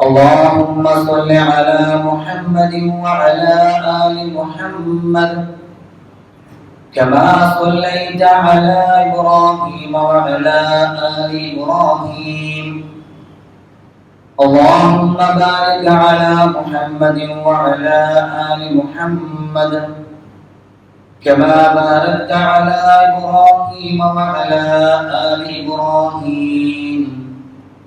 اللهم صل على محمد وعلى آل محمد كما صليت على إبراهيم وعلى آل إبراهيم. اللهم بارك على محمد وعلى آل محمد كما باركت على إبراهيم وعلى آل إبراهيم.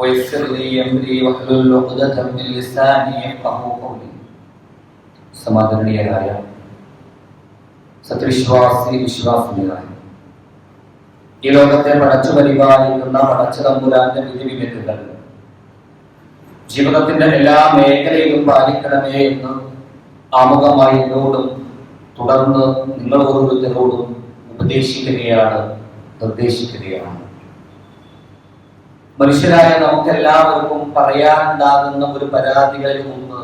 ويسر لي أمري واحلل عقدة من لساني يفقه قولي സമാദരണീയരായ സത്യവിശ്വാസി വിശ്വാസിനികളായ ഈ ലോകത്തെ പടച്ചു പരിപാലിക്കുന്ന പടച്ചു തമ്പുരാന്റെ വിധിവിലക്കുകൾ ജീവിതത്തിന്റെ എല്ലാ മേഖലയിലും പാലിക്കണമേ എന്ന് ആമുഖമായി എന്നോടും തുടർന്ന് നിങ്ങൾ ഓരോരുത്തരോടും ഉപദേശിക്കുകയാണ് നിർദ്ദേശിക്കുകയാണ് മനുഷ്യരായ നമുക്കെല്ലാവർക്കും പറയാനുണ്ടാകുന്ന ഒരു പരാതികളിൽ മുമ്പ്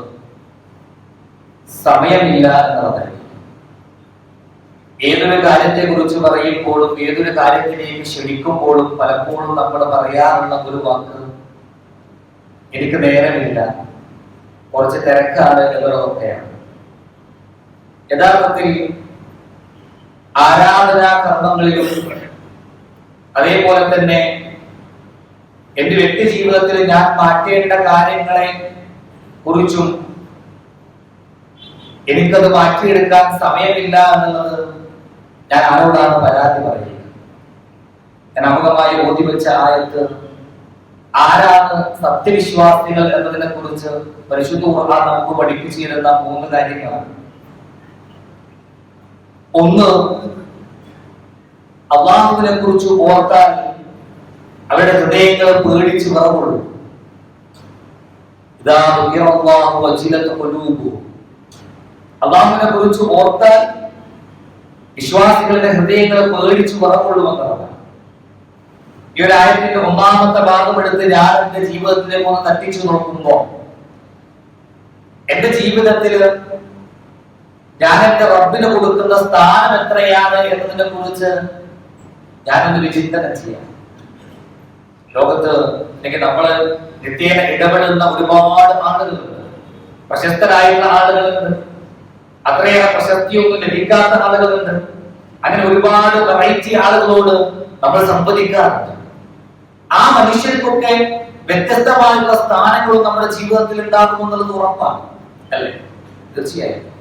സമയമില്ല എന്നുള്ളതായി ഏതൊരു കാര്യത്തെ കുറിച്ച് പറയുമ്പോഴും ഏതൊരു കാര്യത്തിലേക്ക് ക്ഷണിക്കുമ്പോഴും പലപ്പോഴും നമ്മൾ പറയാറുള്ള ഒരു വാക്ക് എനിക്ക് നേരമില്ല കുറച്ച് തിരക്കാണ് എന്നുള്ളതൊക്കെയാണ് യഥാർത്ഥത്തിൽ ആരാധനാ കർമ്മങ്ങളിലും അതേപോലെ തന്നെ എന്റെ വ്യക്തി ജീവിതത്തിൽ ഞാൻ മാറ്റേണ്ട കാര്യങ്ങളെ കുറിച്ചും എനിക്കത് മാറ്റിയെടുക്കാൻ സമയമില്ല എന്നുള്ളത് ഞാൻ ആരോടാണ് പരാതി പറയുന്നത്? ഞാൻ അമുഖമായി ഓതി വെച്ച ആയത്ത് ആരാണ് സത്യവിശ്വാസികൾ എന്നതിനെ കുറിച്ച് പരിശുദ്ധ നമുക്ക് പഠിപ്പിച്ചു തരുന്ന മൂന്ന് കാര്യങ്ങളാണ്. ഒന്ന് അള്ളാഹുവിനെ കുറിച്ച് ഓർത്താൽ അവരുടെ ഹൃദയങ്ങൾ പേടിച്ച് കൊലൂബു അള്ളാഹുവിനെ കുറിച്ച് ഓർത്താൽ വിശ്വാസികളുടെ ഹൃദയങ്ങൾ പേടിച്ച് വിറവുള്ളുമെന്നതാണ് ഈ ഒരു ആയത്തിന്റെ ഒന്നാമത്തെ ഭാഗം എടുത്ത് ഞാൻ എന്റെ ജീവിതത്തിലേക്ക് ഒന്ന് തട്ടിച്ചു നോക്കുമ്പോ എന്റെ ജീവിതത്തിൽ ഞാൻ എന്റെ റബ്ബിന് കൊടുക്കുന്ന സ്ഥാനം എത്രയാണ് എന്നതിനെ കുറിച്ച് ഞാനൊന്ന് വിചിന്തനം ചെയ്യാം. ലോകത്ത് അല്ലെങ്കിൽ നമ്മൾ നിത്യേന ഇടപെടുന്ന ഒരുപാട് ആളുകളുണ്ട്. പ്രശസ്തരായുള്ള ആളുകളുണ്ട്. അത്രയേറെ പ്രശസ്തിയൊന്നും ലഭിക്കാത്ത ആളുകളുണ്ട്. അങ്ങനെ ഒരുപാട് വെറൈറ്റി ആളുകളോട് നമ്മൾ സംവദിക്കാറുണ്ട്. ആ മനുഷ്യർക്കൊക്കെ വ്യത്യസ്തമായുള്ള സ്ഥാനങ്ങളും നമ്മുടെ ജീവിതത്തിൽ ഉണ്ടാകുമെന്നുള്ളത് ഉറപ്പാണ്. അല്ലേ? തീർച്ചയായും.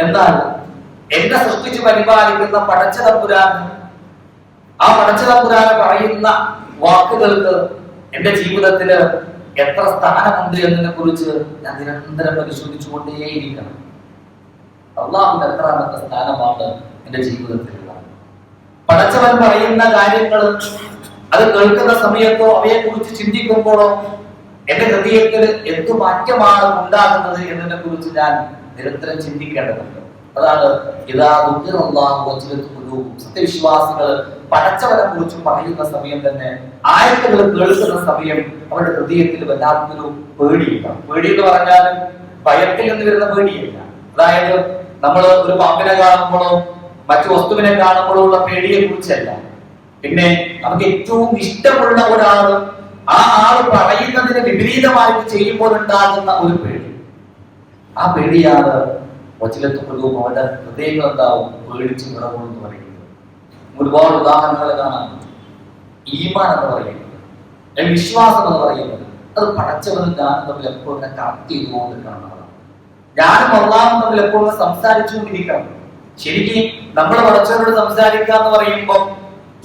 എന്നാൽ എന്നെ സൃഷ്ടിച്ച് പരിപാലിക്കുന്ന പടച്ചതമ്പുരാൻ ആ പടച്ചതമ്പുരാൻ പറയുന്ന വാക്കുകൾക്ക് എന്റെ ജീവിതത്തിൽ എത്ര സ്ഥാനമുണ്ട് എന്നതിനെ കുറിച്ച് ഞാൻ നിരന്തരം പരിശോധിച്ചുകൊണ്ടേയിരിക്കണം. അള്ളാഹുന്റെ എത്രാമത്തെ സ്ഥാനമാണ് എന്റെ ജീവിതത്തിലുള്ള. പടച്ചവൻ പറയുന്ന കാര്യങ്ങൾ അത് കേൾക്കുന്ന സമയത്തോ അവയെ കുറിച്ച് ചിന്തിക്കുമ്പോഴോ എന്റെ ഹൃദയത്തിൽ എന്തു മാറ്റമാണ് ഉണ്ടാകുന്നത് എന്നതിനെ കുറിച്ച് ഞാൻ നിരന്തരം ചിന്തിക്കേണ്ടതുണ്ട്. അതാണ് സത്യവിശ്വാസികൾ പടച്ചവനെ കുറിച്ച് പറയുന്ന സമയം തന്നെ ആയത്തുകൾ കേൾക്കുന്ന സമയം അവരുടെ ഹൃദയത്തിൽ വല്ലാത്തൊരു പേടിയില്ല പേടി എന്ന് പറഞ്ഞാൽ ഭയത്തിൽ നിന്ന് വരുന്ന പേടിയില്ല. അതായത് നമ്മൾ ഒരു പാമ്പിനെ കാണുമ്പോഴോ മറ്റു വസ്തുവിനെ കാണുമ്പോഴോ ഉള്ള പേടിയെ കുറിച്ചല്ല. പിന്നെ നമുക്ക് ഏറ്റവും ഇഷ്ടമുള്ള ഒരാൾ ആ ആൾ പറയുന്നതിന് വിപരീതമായിട്ട് ചെയ്യുമ്പോൾ ഉണ്ടാകുന്ന ഒരു പേടി. ആ പേടിയാണ് വചിലത്തുമ്പോഴും അവരുടെ ഹൃദയങ്ങൾ എന്താവും? പേടിച്ച് വിടവും എന്ന് പറയുന്നത്. ഒരുപാട് ഉദാഹരണങ്ങൾ കാണാം. ഈമാൻ എന്ന് പറയുന്നത് വിശ്വാസം എന്ന് പറയുന്നത് അത് പടച്ചവനും ഞാനും തമ്മിൽ എപ്പോഴും കണക്ട് ചെയ്തുകൊണ്ട് കാണുന്നതാണ്. ഞാനും അള്ളാഹും തമ്മിൽ എപ്പോഴും സംസാരിച്ചുകൊണ്ടിരിക്കണം. ശരിക്കും നമ്മൾ പടച്ചവരോട് സംസാരിക്കുക എന്ന് പറയുമ്പോൾ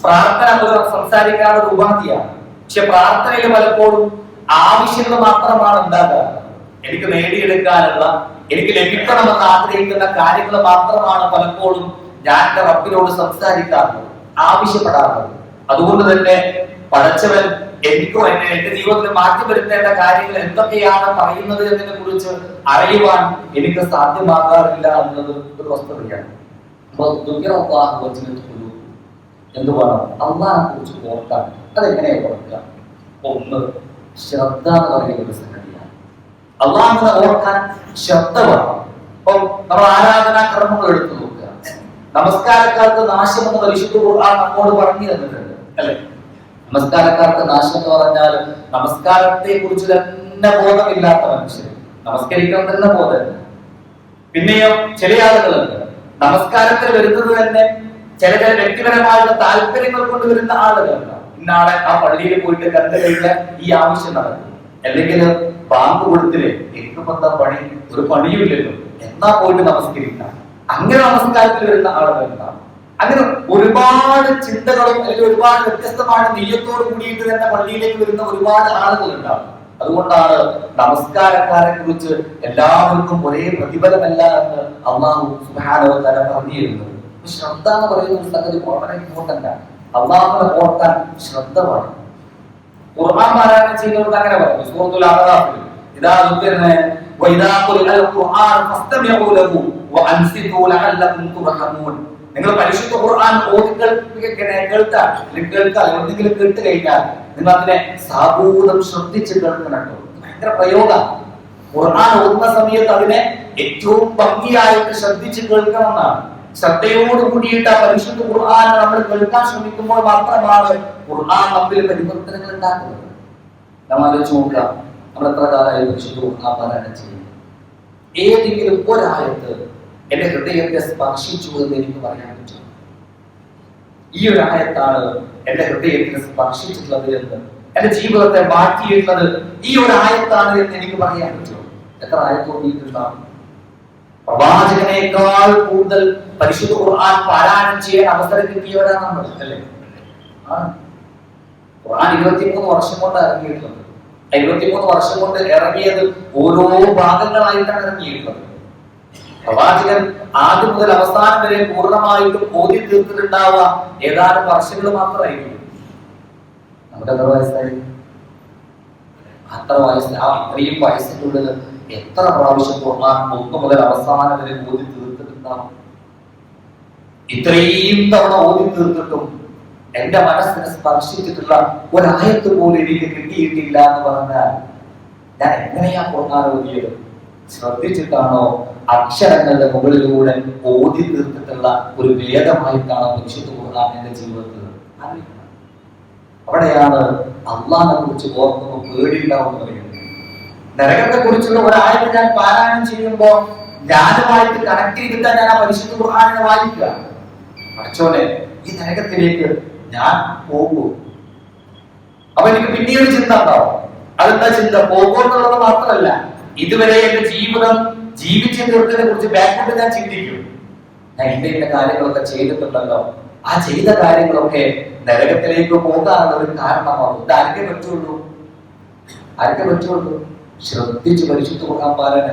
പ്രാർത്ഥന ഒരു സംസാരിക്കാനുള്ള ഉപാധിയാണ്. പക്ഷെ പ്രാർത്ഥനയിൽ പലപ്പോഴും ആവശ്യങ്ങൾ മാത്രമാണ് ഉണ്ടാകാറ്. എനിക്ക് നേടിയെടുക്കാനുള്ള എനിക്ക് ലഭിക്കണമെന്ന് ആഗ്രഹിക്കുന്ന കാര്യങ്ങൾ മാത്രമാണ് പലപ്പോഴും ഞാൻ എന്റെ റബ്ബിനോട് സംസാരിക്കാറുള്ളത് ആവശ്യപ്പെടാറുള്ളത്. അതുകൊണ്ട് തന്നെ പടച്ചവൻ എനിക്കോ എന്നെ എന്റെ ജീവിതത്തിൽ മാറ്റി വരുത്തേണ്ട കാര്യങ്ങൾ എന്തൊക്കെയാണ് പറയുന്നത് എന്നതിനെ കുറിച്ച് അറിയുവാൻ എനിക്ക് സാധ്യമാകാറില്ല എന്നത് ഒരു വസ്തുതയാണ്. അപ്പൊ എന്ത് വേണം? അള്ളാഹിനെ കുറിച്ച് ഓർക്കാൻ. അതെങ്ങനെയാണ് ഓർക്കുക? ഒന്ന് ശ്രദ്ധ എന്ന് പറയുന്ന ഒരു സംഗതിയാണ് അള്ളാഹിനെ ഓർക്കാൻ ശബ്ദമാണ് അപ്പൊ നമ്മൾ ആരാധനാ കർമ്മങ്ങൾ എടുത്തു നോക്കുക. നമസ്കാരക്കാർക്ക് നാശം എന്ന് പരിശുദ്ധ ഖുർആൻ നമ്മോട് പറഞ്ഞു തന്നിട്ടുണ്ട് അല്ലെ? നമസ്കാരക്കാർക്ക് നാശം എന്ന് പറഞ്ഞാൽ നമസ്കാരത്തെ കുറിച്ച് തന്നെ ബോധമില്ലാത്ത മനുഷ്യർ. നമസ്കരിക്കണം തന്നെ ബോധമില്ല പിന്നെയോ ചില ആളുകളുണ്ട്. നമസ്കാരത്തിൽ വരുന്നത് തന്നെ ചില ചില വ്യക്തിപരമായുള്ള താല്പര്യങ്ങൾ കൊണ്ട് വരുന്ന ആളുകളുണ്ട്. ഇന്നാളെ ആ പള്ളിയിൽ പോയിട്ട് കണ്ടു കഴിഞ്ഞാൽ ഈ ആവശ്യം നടക്കും. അല്ലെങ്കിൽ ബാങ്ക് കൊടുത്തില്ലേ? എനിക്കിപ്പോ എന്താ പണി? ഒരു പണിയുമില്ലല്ലോ എന്നാ പോയിട്ട് നമസ്കരിക്കാം അങ്ങനെ നമസ്കാരത്തിൽ വരുന്ന ആളുകൾ എന്താണ് അങ്ങനെ ഒരുപാട് ചിന്തകളും അല്ലെങ്കിൽ ഒരുപാട് വ്യത്യസ്തമായ നെയ്യത്തോട് കൂടിയിട്ട് തന്നെ പള്ളിയിലേക്ക് വരുന്ന ഒരുപാട് ആളുകൾ ഉണ്ടാവും. അതുകൊണ്ടാണ് നമസ്കാരക്കാരെ കുറിച്ച് എല്ലാവർക്കും ഒരേ പ്രതിഫലമല്ല എന്ന് അള്ളാഹു സുഹാനവതാരം പറഞ്ഞിരുന്നത്. ശ്രദ്ധ എന്ന് പറയുന്ന ഒരു സംഗതി വളരെ ഇമ്പോർട്ടന്റ് ആണ്. അള്ളാഹുനെ ഓർക്കാൻ ശ്രദ്ധ വേണം. ഖുർആൻ സൂറത്തുൽ ഖുരിഅൽ ഖുർആൻ ലഹു വഅൻസിതു ലഅല്ലകും തുർഹമൂൻ. നിങ്ങൾ പരിശുദ്ധ ഖുർആൻ ഓതി കേൾക്കാൻ അല്ലെങ്കിൽ കഴിഞ്ഞാൽ നിങ്ങൾ അതിനെ സാബൂതം ശ്രദ്ധിച്ച് കേൾക്കണം ഭയങ്കര പ്രയോഗ. ഖുർആൻ ഓതുന്ന സമയത്ത് അതിനെ ഏറ്റവും ഭംഗിയായിട്ട് ശ്രദ്ധിച്ച് കേൾക്കണം എന്നാണ്. ശ്രദ്ധയോട് കൂടിയിട്ട് ആ പരിശുദ്ധ ഖുർആൻ നമ്മൾ കേൾക്കാൻ ശ്രമിക്കുമ്പോൾ മാത്രമാണ് ഖുർആൻ നമ്മിൽ പരിവർത്തനങ്ങൾ ഉണ്ടാക്കുന്നത്. നമ്മൾ ആലോചിച്ച് നോക്കുക നമ്മൾ എത്ര കാലമായി പരിശുദ്ധ ഖുർആൻ പാരായണം ചെയ്യുന്നു? ഏതെങ്കിലും ഒരായത്ത് എന്റെ ഹൃദയത്തെ സ്പർശിച്ചു എന്ന് എനിക്ക് പറയാൻ പറ്റും ഈ ഒരു ആയത്താണ് എന്റെ ഹൃദയത്തെ സ്പർശിച്ചിട്ടുള്ളത് എന്ന് എന്റെ ജീവിതത്തെ മാറ്റിയിട്ടുള്ളത് ഈ ഒരു ആയത്താണ് എന്ന് എനിക്ക് പറയാൻ പറ്റും എത്ര ആയത്ത് പ്രവാചകനേക്കാൾ കൂടുതൽ പരിശുദ്ധ ഖുർആൻ പാരായണം ചെയ്യാൻ അവസരം കിട്ടിയവരാണ് നമ്മൾ അല്ലേ? ഖുർആൻ ഇരുപത്തിമൂന്ന് വർഷം കൊണ്ട് ഇറങ്ങിയിട്ടുള്ളത്. ഇരുപത്തിമൂന്ന് വർഷം കൊണ്ട് ഇറങ്ങിയത് ഓരോ ഭാഗങ്ങളായിട്ടാണ് ഇറങ്ങിയിട്ടുള്ളത്. പ്രവാചകൻ ആദ്യം മുതൽ അവസാനം വരെ പൂർണമായിട്ടും ഓതി തീർത്തിട്ടുണ്ടാവുക ഏതാനും വർഷങ്ങൾ മാത്രമായിരിക്കും. നമുക്ക് എത്ര വയസ്സായി? അത്ര വയസ്സിൽ ആ ഇത്രയും വയസ്സിനുള്ളിൽ എത്ര പ്രാവശ്യം ഖുർആൻ ഒന്ന് മുതൽ അവസാനം വരെ ഓതി തീർത്തിട്ടുണ്ടാവും? ഇത്രയും തവണ ഓതി തീർത്തിട്ടും എന്റെ മനസ്സിനെ സ്പർശിച്ചിട്ടുള്ള ഒരായത്ത് പോലും എനിക്ക് കിട്ടിയിട്ടില്ല എന്ന് പറഞ്ഞാൽ ഞാൻ എങ്ങനെയാ ഖുർആൻ ഓതിയത്? ശ്രദ്ധിച്ചിട്ടാണോ അക്ഷരങ്ങളുടെ മുകളിലൂടെ ഓതി തീർത്തിട്ടുള്ള ഒരു വേദമായിട്ടാണ് മനുഷ്യത്ത് ഖുർആൻ എന്റെ ജീവിതത്തിൽ? അവിടെയാണ് അള്ളാഹിനെ കുറിച്ച് ഓർക്കുമ്പോൾ പേടിയുണ്ടാവും എന്ന് പറയുന്നത് നരകത്തെ കുറിച്ചുള്ള ഒരായത്ത് ഞാൻ പാരായണം ചെയ്യുമ്പോൾ ഞാനുമായിട്ട് കണക്ട് ചെയ്തിട്ടാണ് ഞാൻ ആ പരിശുദ്ധ ഖുർആാനിനെ വായിക്കുക. പഠിച്ചോനെ ഈ നരകത്തിലേക്ക് ഞാൻ പോകൂ. അപ്പൊ എനിക്ക് പിന്നീട് ചിന്ത ഉണ്ടാവും. അതെന്താ ചിന്ത? പോകൂ എന്നുള്ളത് മാത്രമല്ല ഇതുവരെ എന്റെ ജീവിതം ജീവിച്ചു തീർത്തതിനെ കുറിച്ച് ബാക്കോട്ട് ഞാൻ ചിന്തിക്കും. ഞാൻ ഇന്ന ഇന്ന കാര്യങ്ങളൊക്കെ ചെയ്തിട്ടുണ്ടല്ലോ. ആ ചെയ്ത കാര്യങ്ങളൊക്കെ നരകത്തിലേക്ക് പോകാനുള്ള ഒരു കാരണമാകും. ഇത് ആർക്കേ പറ്റുള്ളൂ? ആരൊക്കെ പറ്റുള്ളൂ? ശ്രദ്ധിച്ച് പരിശുദ്ധ ഖുർആൻ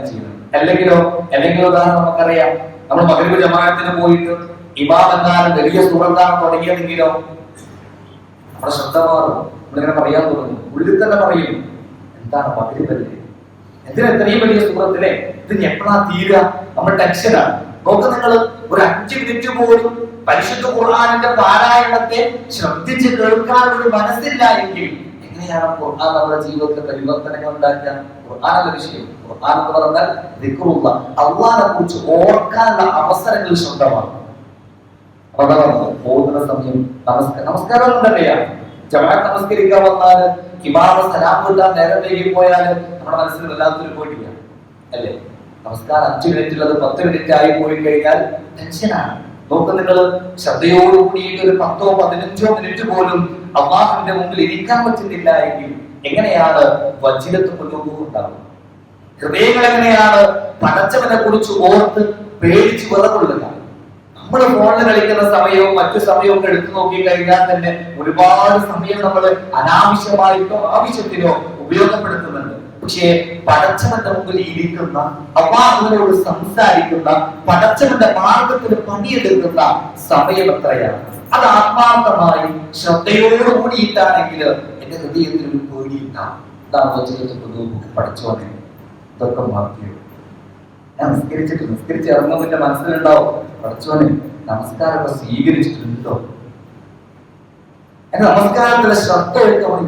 ചെയ്യണം. അല്ലെങ്കിലോ അല്ലെങ്കിലോ ഉദാഹരണം നമുക്കറിയാം നമ്മൾ മകരവ് ജമാഅത്തിന് പോയിട്ട് ഇമാം എന്നാലും വലിയ സുഹൃത്താണ് തുടങ്ങിയതെങ്കിലോ നമ്മുടെ ശ്രദ്ധ മാറും. നമ്മളിങ്ങനെ പറയാൻ തുടങ്ങും. ഉള്ളിൽ തന്നെ പറയും എന്താണ് മകരവല്ലേ എന്തിനാ ഇത്രയും വലിയ സുഹൃത്തിലെ? ഇത് എപ്പോഴാ തീരുക നമ്മൾ ടെൻഷനാണ് നോക്ക് നിങ്ങൾ ഒരു അഞ്ച് മിനിറ്റ് പോലും പരിശുദ്ധ ഖുർആാനിന്റെ പാരായണത്തെ ശ്രദ്ധിച്ച് കേൾക്കാൻ ഒരു എങ്ങനെയാണ് ഖുർആൻ നമ്മുടെ ജീവിതത്തിൽ പരിവർത്തനങ്ങൾ ഉണ്ടാക്കുക. ഖുർആാനുള്ള വിഷയം. ഖുർആൻ എന്ന് പറഞ്ഞാൽ ദിക്റുള്ള അള്ളാഹിനെ കുറിച്ച് ഓർക്കാനുള്ള അവസരങ്ങൾ സ്വന്തമാണ്. അതാ പറഞ്ഞത്, പോകുന്ന സമയം നമസ്കാരം. നമസ്കാരം ഉണ്ടല്ലേ? ജമാഅത്ത് നമസ്കരിക്കാൻ വന്നാൽ ഇമാമ സലാം കിട്ടാൻ നേരം വൈകി പോയാൽ നമ്മുടെ മനസ്സിൽ വല്ലാത്തൊരു പോയിട്ടില്ല അല്ലേ? നമസ്കാരം അഞ്ചു മിനിറ്റുള്ളത് പത്ത് മിനിറ്റ് ആയി പോയി കഴിഞ്ഞാൽ ടെൻഷനാണ്. നോക്ക് നിങ്ങൾ ശ്രദ്ധയോടുകൂടി ഒരു പത്തോ പതിനഞ്ചോ മിനിറ്റ് പോലും അള്ളാഹുവിന്റെ മുമ്പിൽ ഇരിക്കാൻ പറ്റുന്നില്ല എങ്കിൽ എങ്ങനെയാണ് വജിലത്ത് കൊണ്ടുപോകും ഉണ്ടാകുന്നത് ഹൃദയങ്ങൾ എങ്ങനെയാണ് പടച്ചവനെ കുറിച്ച് ഓർത്ത് പേടിച്ച് വിറകൊള്ളുക? നമ്മൾ ഫോണിൽ കളിക്കുന്ന സമയവും മറ്റു സമയവും ഒക്കെ എടുത്തു നോക്കി കഴിഞ്ഞാൽ തന്നെ ഒരുപാട് സമയം നമ്മൾ അനാവശ്യമായിട്ടോ ആവശ്യത്തിനോ ഉപയോഗപ്പെടുത്തുന്നുണ്ട്. പക്ഷേ പടച്ചവന്റെ മുമ്പിൽ ഇരിക്കുന്ന അള്ളാഹുവിനോട് സംസാരിക്കുന്ന പടച്ചവന്റെ മാർഗത്തിന് പണിയെടുക്കുന്ന സമയം എത്രയാണ്? അത് ആത്മാർത്ഥമായി ശ്രദ്ധയോട് കൂടിയിട്ടാണെങ്കിൽ എന്റെ ഹൃദയത്തിൽ ഒരു പേടിയിട്ടാണ് ഇതാണ് പഠിച്ചോനെ ഇതൊക്കെ മാറ്റിയോ ഞാൻ നിസ്കരിച്ചിട്ട് നിസ്കരിച്ച് ഇറങ്ങുമ്പോൾ എന്റെ മനസ്സിലുണ്ടാവും പഠിച്ചോനെ നമസ്കാരമൊക്കെ സ്വീകരിച്ചിട്ടുണ്ടോ? എന്റെ നമസ്കാരത്തിലെ ശ്രദ്ധ അവൻ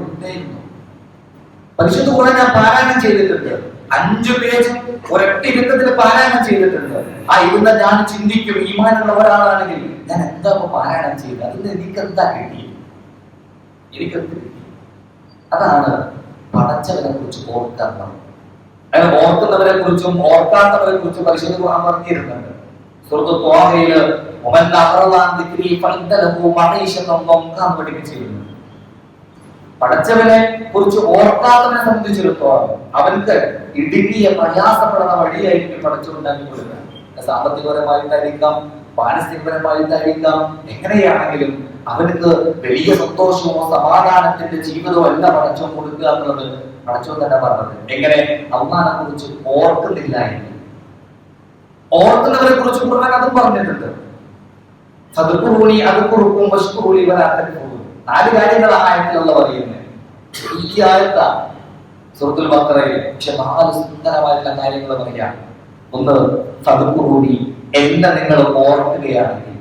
പരിശുദ്ധ കൂടെ ഞാൻ പാരായണം ചെയ്തിട്ടുണ്ട്. അഞ്ചു പേജ് ഒരൊറ്റ ഇരുത്തത്തിൽ പാരായണം ചെയ്തിട്ടുണ്ട്. ആ ഇരുന്ന ഞാൻ ചിന്തിക്കും ഈമാനുള്ള ഒരാളാണെങ്കിൽ ഞാൻ എന്താ പാരായണം ചെയ്തത് അതിന് എനിക്ക് എന്താ കിട്ടി കിട്ടി? അതാണ് പടച്ചവനെ കുറിച്ച് ഓർക്കാൻ അങ്ങനെ ഓർക്കുന്നവരെ കുറിച്ചും ഓർക്കാത്തവരെ കുറിച്ചും പരിശുദ്ധ ഖുർആൻ പറഞ്ഞിരുന്നുണ്ട്. സുഹൃത്തു തോഹയിൽ പഠിപ്പിച്ചിരുന്നു പടച്ചവനെ കുറിച്ച് ഓർക്കാത്തവനെ സംബന്ധിച്ചിടത്തോളം അവൻക്ക് ഇടുങ്ങിയ പ്രയാസപ്പെടുന്ന വഴിയായിരിക്കും പടച്ചുണ്ടാക്കി കൊടുക്കുക. സാമ്പത്തികപരമായിട്ടായിരിക്കാം മാനസികപരമായിട്ടായിരിക്കാം എങ്ങനെയാണെങ്കിലും അവനക്ക് വലിയ സന്തോഷമോ സമാധാനത്തിന്റെ ജീവിതമോ അല്ല പടച്ചോ കൊടുക്കുക എന്നുള്ളത് പടച്ചോ തന്നെ പറഞ്ഞത്. എങ്ങനെ? അവമാനം കുറിച്ച് ഓർക്കുന്നില്ല എങ്കിൽ ഓർക്കുന്നവരെ കുറിച്ച് ഖുർആൻ അതും പറഞ്ഞിട്ടുണ്ട്. സദുക്കുറൂണി അത് കുറുക്കും വസ്തുറൂണി വരാത്തൂറും നാല് കാര്യങ്ങളാണ് ആയത്തിലുള്ള പറയുന്നത്. ഈ ആയത്ത സുഹൃത്തുൽ ബക്കറയിൽ പക്ഷെ നാല് സുന്ദരമായിട്ടുള്ള കാര്യങ്ങൾ പറയാം ഒന്ന് കൂടി എന്നെ നിങ്ങൾ ഓർക്കുകയാണെങ്കിൽ.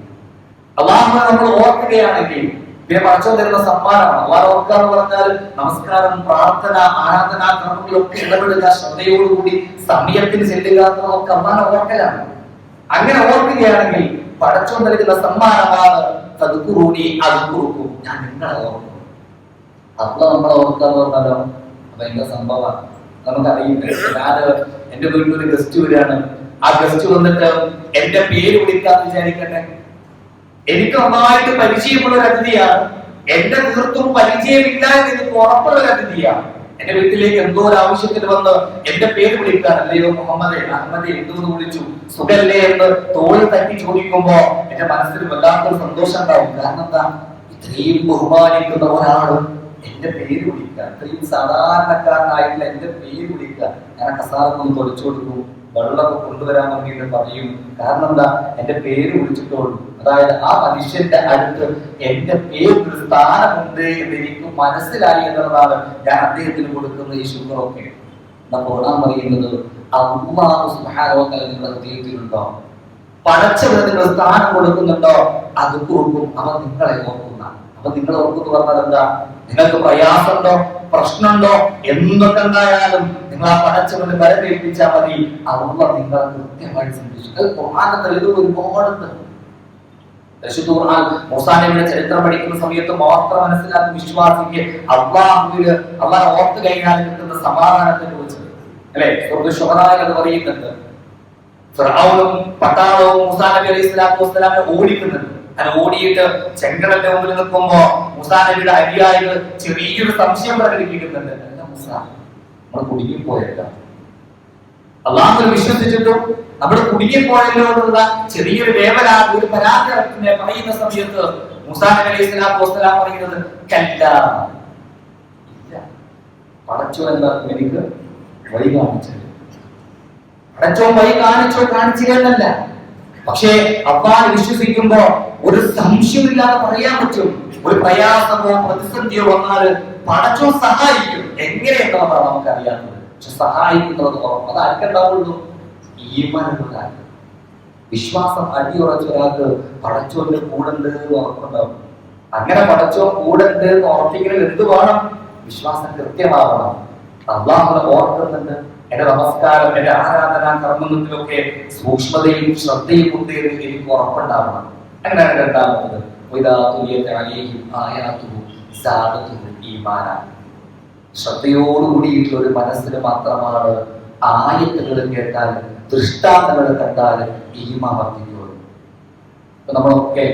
അള്ളാഹു നമ്മൾ ഓർക്കുകയാണെങ്കിൽ പിന്നെ പടച്ചോ തരുന്ന സമ്മാനമാണ്. അള്ളാഹ് ഓർക്കുക എന്ന് പറഞ്ഞാൽ നമസ്കാരം പ്രാർത്ഥന ആരാധന കർമ്മങ്ങളൊക്കെ ഇടപെടുക ശ്രദ്ധയോടുകൂടി സമയത്തിന് ചെല്ലുക എന്നുള്ളതൊക്കെ അള്ളാഹ് ഓർക്കലാണ്. അങ്ങനെ ഓർക്കുകയാണെങ്കിൽ പടച്ചോ സമ്മാനമാണ് തതുക്കുറൂണി അത് കുറുക്കും ഞാൻ നിങ്ങളെ ഓർക്കും അപ്പൊ നമ്മളെ ഓർക്കുക എന്ന് പറഞ്ഞാലോ ഭയങ്കര സംഭവമാണ്. നമുക്കറിയില്ല ഞാൻ എന്റെ വീട്ടിൽ ഒരു ഗസ്റ്റ് വരികയാണ്. ആ ഗസ്റ്റ് വന്നിട്ട് എന്റെ പേര് വിളിക്കാന്ന് വിചാരിക്കട്ടെ? എനിക്ക് നന്നായിട്ട് പരിചയമുള്ള ഒരു അതിഥിയാണ്. എന്റെ തീർത്തും പരിചയമില്ല എന്ന് എനിക്ക് ഉറപ്പുള്ള ഒരു അതിഥിയാണ്. എന്റെ വീട്ടിലേക്ക് എന്തോ ഒരു ആവശ്യത്തിന് വന്ന് എന്റെ പേര് വിളിക്കാൻ അല്ലയോ മുഹമ്മദ് അഹമ്മദ് എന്തോന്ന് വിളിച്ചു? സുഖല്ലേ എന്ന് തോളിൽ തട്ടി ചോദിക്കുമ്പോ എന്റെ മനസ്സിൽ വല്ലാത്തൊരു സന്തോഷം ഉണ്ടാവും. കാരണം എന്താ? ഇത്രയും ബഹുമാനിക്കുന്ന ഒരാളും എന്റെ പേര് വിളിക്കുക. ഇത്രയും സാധാരണക്കാരനായിട്ടുള്ള എന്റെ പേര് വിളിക്കുക. ഞാൻ കസാറൊന്നും തൊളിച്ചു കൊടുക്കും. വെള്ളമൊക്കെ കൊണ്ടുവരാൻ വേണ്ടിയിട്ട് പറയും. കാരണം എന്താ? എന്റെ പേര് വിളിച്ചിട്ടുള്ളൂ അതായത് ആ മനുഷ്യന്റെ അടുത്ത് എന്റെ പേര് ഒരു സ്ഥാനമുണ്ട് എന്ന് എനിക്ക് മനസ്സിലായി എന്നുള്ളതാണ് ഞാൻ അദ്ദേഹത്തിന് കൊടുക്കുന്ന ഈ ശുക്രമൊക്കെ. നമ്മൾ ഖുർആൻ പറയുന്നത് അള്ളാഹു ഹൃദയത്തിലുണ്ടോ? പടച്ചവന് നിങ്ങൾ സ്ഥാനം കൊടുക്കുന്നുണ്ടോ? അത് കൊടുക്കും. അവൻ നിങ്ങളെ ഓർക്കുന്ന അപ്പൊ നിങ്ങൾ ഓർക്കുന്നു പറഞ്ഞാൽ എന്താ? നിങ്ങൾക്ക് പ്രയാസമുണ്ടോ? പ്രശ്നമുണ്ടോ? എന്തൊക്കെ ഉണ്ടായാലും നിങ്ങൾ ആ പടച്ചവന് വരവേൽപ്പിച്ചാൽ മതി. അള്ള നിങ്ങളെ കൃത്യമായി സംരക്ഷിക്കും അത് ഖുർആന്റെ തെളിവ് ഒരുപാടുണ്ട് പരിശുദ്ധ ഖുർആൻ മൂസാ ചരിത്രം പഠിക്കുന്ന സമയത്ത് മാത്രം മനസ്സിലാക്കി വിശ്വാസിക്ക് അള്ളാഹുവിൽ അള്ളാഹ് ഓർത്ത് കഴിഞ്ഞാൽ കിട്ടുന്ന സമാധാനത്തെ കുറിച്ച്. അല്ലെ? ഷുഹറായിൽ അത് പറയുന്നുണ്ട്. ഫിർഔനും പട്ടാളവും മൂസാനബി അലൈഹി സ്വലാത്തു വസ്സലാമിനെ ഓടിക്കുന്നുണ്ട്. അങ്ങനെ ഓടിയിട്ട് ചെങ്കടലിന്റെ മുമ്പിൽ നിൽക്കുമ്പോ മൂസാ നബിയുടെ അരിയായത് ചെറിയൊരു സംശയം പ്രകടിപ്പിക്കുന്നുണ്ട് മുസ നമ്മൾ അള്ളാഹു വിശ്വസിച്ചിട്ടും നമ്മൾ കുടുങ്ങിപ്പോയല്ലോ എന്നുള്ള ചെറിയൊരു വേവല ഒരു പരാജയത്തിനെ പറയുന്ന സമയത്ത് മൂസാ നബി അലൈഹി വസ്സലാം പറയുന്നത് കല്ല. ഇല്ല. എന്താ എനിക്ക് വഴി കാണിച്ചു പടച്ചോ വഴി കാണിച്ചോ കാണിച്ചില്ലെന്നല്ല പക്ഷേ അള്ളാഹ് വിശ്വസിക്കുമ്പോ ഒരു സംശയമില്ലാതെ പറയാൻ പറ്റും. ഒരു പ്രയാസമോ പ്രതിസന്ധിയോ വന്നാൽ പടച്ചോ സഹായിക്കും. എങ്ങനെയുള്ളതാണ് നമുക്കറിയാത്തത്. പക്ഷെ സഹായിക്കുന്നത് അത് ആർക്കുണ്ടാവുള്ളൂ ഈമാനുള്ളതാണ് വിശ്വാസം അടിയുറച്ച ഒരാൾക്ക് പടച്ചോന്റെ കൂടുണ്ട് ഉറപ്പുണ്ടാവും അങ്ങനെ പടച്ചോ കൂടുണ്ട് എന്ന് ഉറപ്പിക്കലിൽ എന്ത് വേണം? വിശ്വാസം കൃത്യമാവണം. അള്ളാഹുനെ ഓർക്കുന്നുണ്ട്. എന്റെ നമസ്കാരം എന്റെ ആരാധനാ കർമ്മങ്ങളിലൊക്കെ സൂക്ഷ്മതയും ശ്രദ്ധയും കൊണ്ടേന്ന് എനിക്ക് ഉറപ്പുണ്ടാവണം. അങ്ങനെയാണ് രണ്ടാമത്തത്. ശ്രദ്ധയോടുകൂടിയിട്ടുള്ള ഒരു മനസ്സിന് മാത്രമാണ് ആയത്തുകൾ കേട്ടാൽ ദൃഷ്ടാന്തങ്ങൾ കണ്ടാൽ ഈമ വർദ്ധിക്കുള്ളൂ നമ്മളൊക്കെ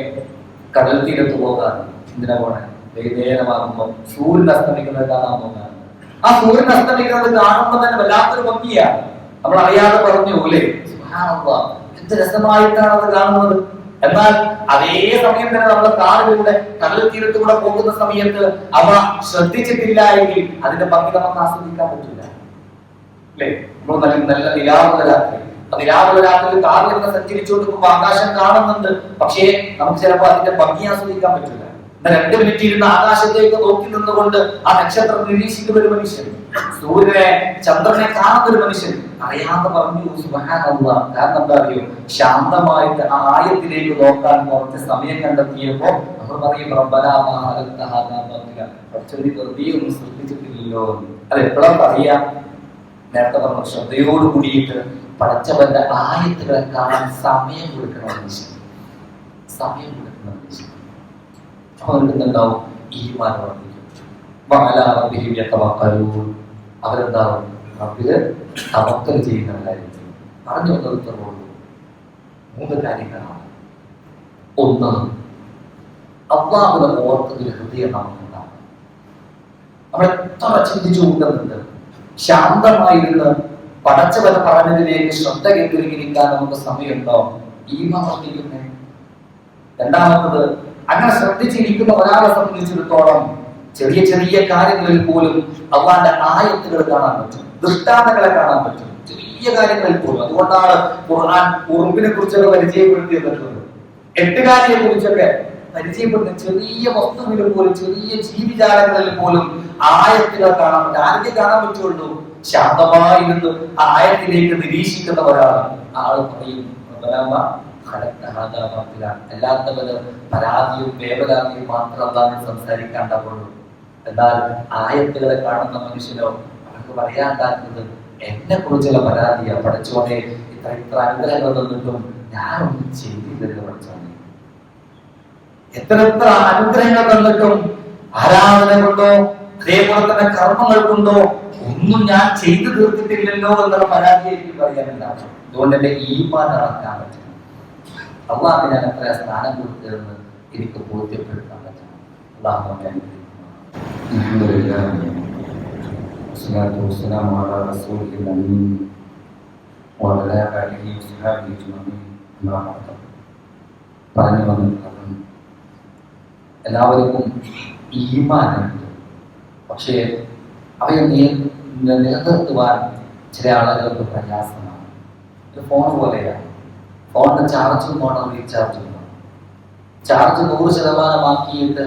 കടൽ തീരത്ത് പോകാറുണ്ട്. എന്തിനാ വൈകുന്നേരമാകുമ്പോൾ സൂര്യൻ അസ്തമിക്കുന്നത് കാണാൻ ആ സൂര്യൻ അസ്തമിക്കുന്നത് കാണുമ്പോൾ തന്നെ വല്ലാത്തൊരു ഭംഗിയാണ് നമ്മൾ അറിയാതെ പറഞ്ഞു അല്ലേ? എന്ത് രസമായിട്ടാണ് അത് കാണുന്നത്? എന്നാൽ അതേ സമയം തന്നെ നമ്മുടെ കാറിലൂടെ കടൽ തീരത്തൂടെ പോകുന്ന സമയത്ത് അവ ശ്രദ്ധിച്ചിട്ടില്ല എങ്കിൽ അതിന്റെ ഭംഗി നമുക്ക് ആസ്വദിക്കാൻ പറ്റില്ല. അല്ലേ? നമ്മൾ നല്ല നല്ല നിലാവുള്ള രാത്രി. നിലാവുള്ള രാത്രി കാറിലൊക്കെ സഞ്ചരിച്ചുകൊണ്ടിരിക്കുമ്പോൾ ആകാശം കാണുന്നുണ്ട്. പക്ഷേ നമുക്ക് ചിലപ്പോൾ അതിന്റെ ഭംഗി ആസ്വദിക്കാൻ പറ്റില്ല. രണ്ട് മിനിറ്റ് ഇരുന്ന് ആകാശത്തേക്ക് നോക്കി നിന്നുകൊണ്ട് ആ നക്ഷത്രം നിരീക്ഷിക്കുന്ന ഒരു മനുഷ്യൻ സൂര്യനെ ചന്ദ്രനെ കാണുന്ന ഒരു മനുഷ്യൻ അറിയാതെ പറഞ്ഞു കാരണം എന്താ അറിയോ ശാന്തമായിട്ട് ആ ആയത്തിലേക്ക് നോക്കാൻ കുറച്ച് സമയം കണ്ടെത്തിയപ്പോ നമ്മൾ പറയും റബ്ബനാ മാ ഹലക്ത ഹാദാ ബാത്തില. പടച്ചോനെ വെറുതെ ഒന്നും സൃഷ്ടിച്ചിട്ടില്ലല്ലോ അത് എപ്പോഴും പറയാ? നേരത്തെ പറഞ്ഞു ശ്രദ്ധയോട് കൂടിയിട്ട് പഠിച്ചവന്റെ ആയത്തുകളെ കാണാൻ സമയം കൊടുക്കണം സമയം കൊടുക്കണം. മനുഷ്യൻ അപ്പൊ അവർക്ക് മാനം വർദ്ധിക്കും. അവരെന്താവും? റബ്ബിൽ തവക്കൽ ചെയ്യുന്നവരായിരിക്കും. പറഞ്ഞു വന്നത് ഇത്രയുള്ളൂ മൂന്ന് കാര്യങ്ങളാണ്. ഒന്ന് അള്ളാഹുടെ ഓർത്തതിൽ ഹൃദയം നമുക്കുണ്ടാകും നമ്മൾ എത്ര ചിന്തിച്ചു കൂട്ടുന്നുണ്ട് ശാന്തമായിരുന്ന് പടച്ചവൻ പറഞ്ഞതിലേക്ക് ശ്രദ്ധ കേന്ദ്രീകരിക്കാൻ നമുക്ക് സമയമുണ്ടോ? ഈ വർദ്ധിക്കുന്നേ. രണ്ടാമത്തത് അങ്ങനെ ശ്രദ്ധിച്ചിരിക്കുന്ന ഒരാളെ സംബന്ധിച്ചിടത്തോളം ചെറിയ ചെറിയ കാര്യങ്ങളിൽ പോലും അള്ളാന്റെ ആയത്തുകൾ കാണാൻ പറ്റും ദൃഷ്ടാന്തങ്ങളെ കാണാൻ പറ്റും. ചെറിയ കാര്യങ്ങളിൽ പോലും. അതുകൊണ്ടാണ് ഖുർആൻ ഉറുമ്പിനെ കുറിച്ചൊക്കെ പരിചയപ്പെടുത്തി തന്നിട്ടുള്ളത് എട്ടുകാരിയെ കുറിച്ചൊക്കെ പരിചയപ്പെടുന്ന ചെറിയ വസ്തുവിലും പോലും ചെറിയ ജീവിജാലങ്ങളിൽ പോലും ആയത്തുകൾ കാണാൻ പറ്റും. ആരൊക്കെ കാണാൻ പറ്റുള്ളൂ? ശാന്തമായിരുന്നു ആയത്തിലേക്ക് നിരീക്ഷിക്കുന്ന ഒരാളാണ് ആൾ പറയും "റബ്ബനാ ഖലഖ്ത അല്ലാത്തവര് പരാതിയും വേവലാതിയും മാത്രം സംസാരിക്കാണ്ടാവുള്ളൂ. എന്നാൽ ആയത്തുകളെ കാണുന്ന മനുഷ്യനോ അവർക്ക് പറയാണ്ടാക്കുന്നത് എന്നെ കുറിച്ചുള്ള പരാതിയാ പഠിച്ചോനെ. ഇത്ര ഇത്ര അനുഗ്രഹങ്ങൾ തന്നിട്ടും ഞാനൊന്നും ചെയ്തില്ലല്ലോ എത്ര എത്ര അനുഗ്രഹങ്ങൾ തന്നിട്ടും ആരാധന കൊണ്ടോ അതേപോലെ തന്നെ കർമ്മങ്ങൾ കൊണ്ടോ ഒന്നും ഞാൻ ചെയ്തു തീർത്തിട്ടില്ലല്ലോ എന്നുള്ള പരാതി എനിക്ക് പറയാനുണ്ടാവും അതുകൊണ്ട് എന്റെ ഈമാൻ പറ്റും അള്ളാഹ് ഞാൻ സ്ഥാനം കൊടുത്തതെന്ന് എനിക്ക് ബോധ്യപ്പെടുത്താൻ പറ്റണം പറഞ്ഞു വന്നിട്ടുള്ളത് എല്ലാവർക്കും ഈമാനുണ്ട് പക്ഷേ അവയെ നിലനിർത്തുവാൻ ചില ആളുകൾക്ക് പ്രയാസമാണ്. ഇത് ഫോൺ പോലെയാണ്. ഫോണിന് ചാർജും വേണം റീചാർജും ചാർജ് നൂറ് ശതമാനമാക്കിയിട്ട്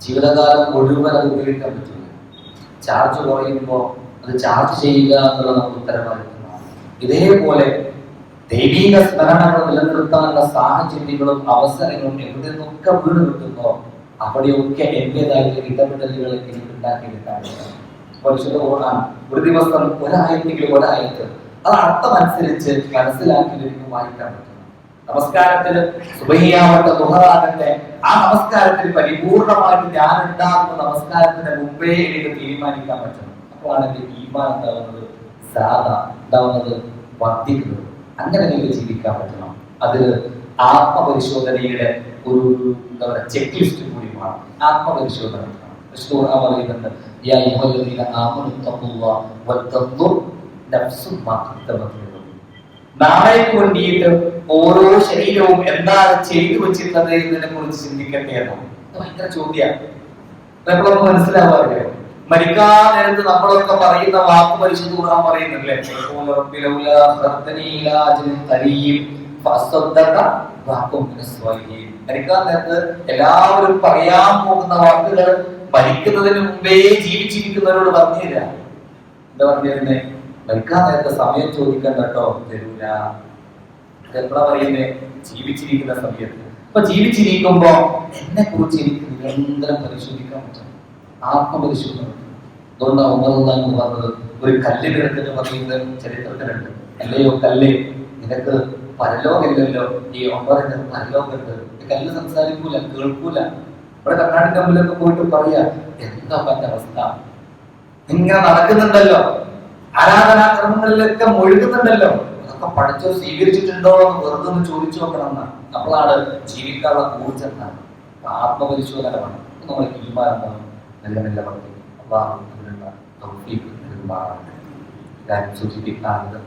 ജീവിതകാലം മുഴുവൻ അത് ഉപയോഗിക്കാൻ പറ്റില്ല. ചാർജ് കുറയുമ്പോൾ അത് ചാർജ് ചെയ്യുക എന്നുള്ള നമുക്ക് ഉത്തരവാദിത്തമാണ് ഇതേപോലെ ദൈവീക സ്മരണകൾ നിലനിർത്താനുള്ള സാഹചര്യങ്ങളും അവസരങ്ങളും എവിടെ നിന്നൊക്കെ വീട് കിട്ടുന്നോ അവിടെയൊക്കെ എന്റേതായിട്ടുള്ള ഇടപെടലുകൾ എനിക്ക് ഉണ്ടാക്കിയെടുക്കാൻ പരിശുദ്ധ ഓണാണ് ഒരു ദിവസം ഒരായത്തെങ്കിലും ഒരായത്ത് അത് അർത്ഥമനുസരിച്ച് മനസ്സിലാക്കി എനിക്ക് വായിക്കാൻ പറ്റും. നമസ്കാരത്തിന് സുബഹിയാവട്ടെ ദുഹറാകട്ടെ ആ നമസ്കാരത്തിൽ പരിപൂർണമായിട്ട് ഞാൻ ഉണ്ടാകുന്ന നമസ്കാരത്തിന്റെ മുമ്പേ എനിക്ക് തീരുമാനിക്കാൻ പറ്റണം അപ്പോഴാണ് എന്റെ ഈമാൻ ഉണ്ടാവുന്നത് സാധ ഉണ്ടാവുന്നത് വർദ്ധിക്കുന്നത്. അങ്ങനെ എനിക്ക് ജീവിക്കാൻ പറ്റണം. അത് ആത്മപരിശോധനയുടെ ഒരു എന്താ പറയുക ചെക്ക് ലിസ്റ്റ് കൂടി വേണം. ആത്മപരിശോധന. പറയുന്നുണ്ട് ഖദ്ദമത് ലിഗദ്. ഓരോ ശരീരവും എന്താണ് ചെയ്തു വെച്ചിരുന്നത് എന്നതിനെ കുറിച്ച് ചിന്തിക്കട്ടെ എന്നാണ് ഭയങ്കര ചോദ്യമാണ് എപ്പോഴൊന്നും മനസ്സിലാവാറില്ല? മരിക്കാൻ നേരത്ത് നമ്മളൊക്കെ പറയുന്ന വാക്ക് പരിശുദ്ധ ഖുർആൻ പറയുന്നില്ലേ. മരിക്കാൻ നേരത്ത് എല്ലാവരും പറയാൻ പോകുന്ന വാക്കുകൾ മരിക്കുന്നതിന് മുമ്പേ ജീവിച്ചിരിക്കുന്നവരോട് പറഞ്ഞില്ല എന്താ പറഞ്ഞിരുന്നേ മരിക്കാൻ നേരത്തെ സമയം ചോദിക്കാൻ കേട്ടോ തരൂല എപ്പോഴാ പറയുന്നേ? ജീവിച്ചിരിക്കുന്ന സമയത്ത്. അപ്പൊ ജീവിച്ചിരിക്കുമ്പോ എന്നെ കുറിച്ച് എനിക്ക് നിരന്തരം പരിശോധിക്കാൻ പറ്റും. ആത്മപരിശോധന. അതുകൊണ്ടാണ് ഉമ്മറന്ന് പറഞ്ഞത് ഒരു കല്ലിന് എടുത്തിട്ട് പറയുന്നത് ചരിത്രത്തിലുണ്ട്. അല്ലയോ കല്ലേ? നിനക്ക് പരലോകമില്ലല്ലോ. ഈ ഒമ്പതിന് പരലോകമുണ്ട്. കല്ല് സംസാരിക്കൂല കേൾക്കൂല. ഇവിടെ കർണാടക മുമ്പിലൊക്കെ പോയിട്ട് പറയാ എന്താ അവസ്ഥ? ഇങ്ങനെ നടക്കുന്നുണ്ടല്ലോ. ആരാധനാ കർമ്മങ്ങളിലൊക്കെ മുഴുകുന്നുണ്ടല്ലോ. അതൊക്കെ പഠിച്ചോ സ്വീകരിച്ചിട്ടുണ്ടോ എന്ന് വെറുതെ ഒന്ന് ചോദിച്ചു നോക്കണം എന്നാണ് നമ്മളാണ് ജീവിക്കാനുള്ള ഊർജം എന്നാണ്. ആത്മപരിശോധന വേണം നമ്മൾ തീരുമാനം മെല്ലെ മെല്ലെ സൂചിപ്പിക്കാറുണ്ട്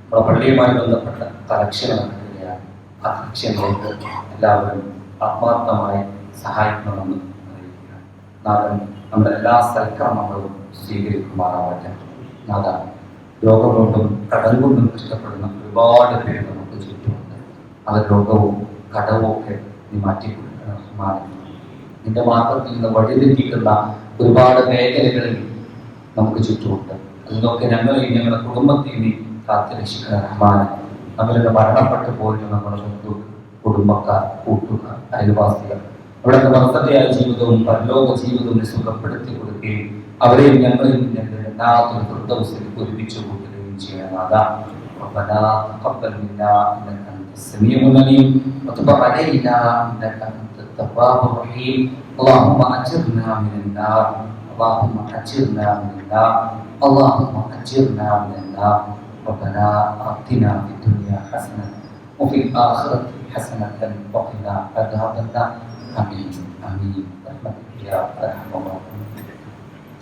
നമ്മുടെ പള്ളിയുമായി ബന്ധപ്പെട്ട കലക്ഷൻ നടക്കുകയാണ് ആ കലക്ഷനിലേക്ക് എല്ലാവരും ആത്മാർത്ഥമായി സഹായിക്കണമെന്ന് അറിയിക്കുക നാഥൻ നമ്മുടെ എല്ലാ സൽക്കർമ്മങ്ങളും സ്വീകരിക്കുമാറാവട്ടെ നാഥ രോഗം കൊണ്ടും കഷ്ടപ്പെടുന്ന ഒരുപാട് പേര് നമുക്ക് ചുറ്റുമുണ്ട്. അത് ലോകവും കടവും ഒക്കെ നീ മാറ്റി മാറുന്നു നിന്റെ മാർഗത്തിൽ നിന്ന് വഴിതെറ്റിക്കുന്ന ഒരുപാട് മേഖലകളിൽ നമുക്ക് ചുറ്റുമുണ്ട്. അതിനൊക്കെ ഞങ്ങളെയും ഞങ്ങളുടെ കുടുംബത്തെയും നീ കാത്തുരക്ഷിക്കുന്ന റഹ്മാനെ. നമ്മളുടെ മരണപ്പെട്ടു പോയിട്ട് നമ്മുടെ ബന്ധു കുടുംബക്കാർ കൂട്ടുകാർ അയൽവാസികൾ അവിടെ വർദ്ധതയായ ജീവിതവും പരലോക ജീവിതവും സുഖപ്പെടുത്തി കൊടുക്കുകയും അവരെയും ഞങ്ങളെയും ഞങ്ങളുടെ جنات الفردوس بقرب جوك المجيء ربنا تقبل منا إنك أنت السميع العليم وتب علينا إنك أنت التواب الرحيم. اللهم أجرنا من النار اللهم أجرنا من النار اللهم أجرنا من النار. ربنا آتنا في الدنيا حسنة وفي الآخرة حسنة وقنا عذاب النار. آمين آمين. برحمتك يا أرحم الراحمين.